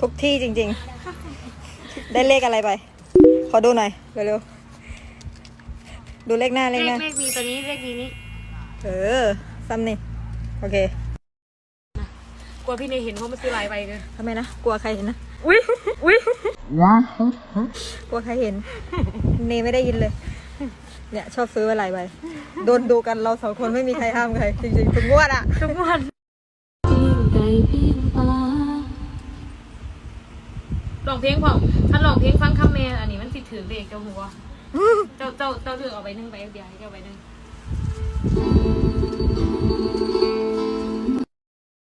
ทุกที่จริง ๆ ได้เลขอะไรไป ขอดูหน่อยเร็วๆดูเลขหน้าเลเลขขหน้าเลขมีตัวนี้เลขมีนี้เออซ้ำนี่โอเคกลัวพี่เนยเห็นเพราะมันซื้อหลายใบเลยทำไมนะกลัวใครเห็นนะอุ้ยอุ้ยกลัวใครเห็นเนไม่ได้ยินเลย เนี่ย ชอบซื้ออะไรไปโดนดูกันเราสองคนไม่มีใครห้ามใคร จริงๆทุกงวดอะ ทุกวันล ลองเพลงพอถ้าลองเพลงฟังคำแม่อันนี้มันสิถือเลขเจ้าหัวเจ้าเจ้าเจ้าถือเอาไปหนึ่งใบเดียวให้เจ้าใบหนึ่ง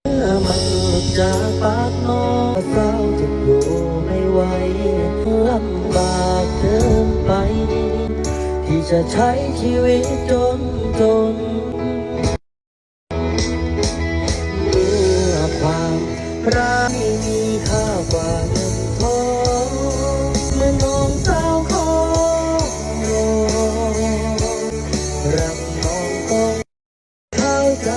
เมื่อมันหลุดจากปากน้องเศร้าจะอยู่ไม่ไหวลำบากเกินไป ที่จะใช้ชีวิตจนจนเมื่อความรัก รักน้องต้องเข้าใจ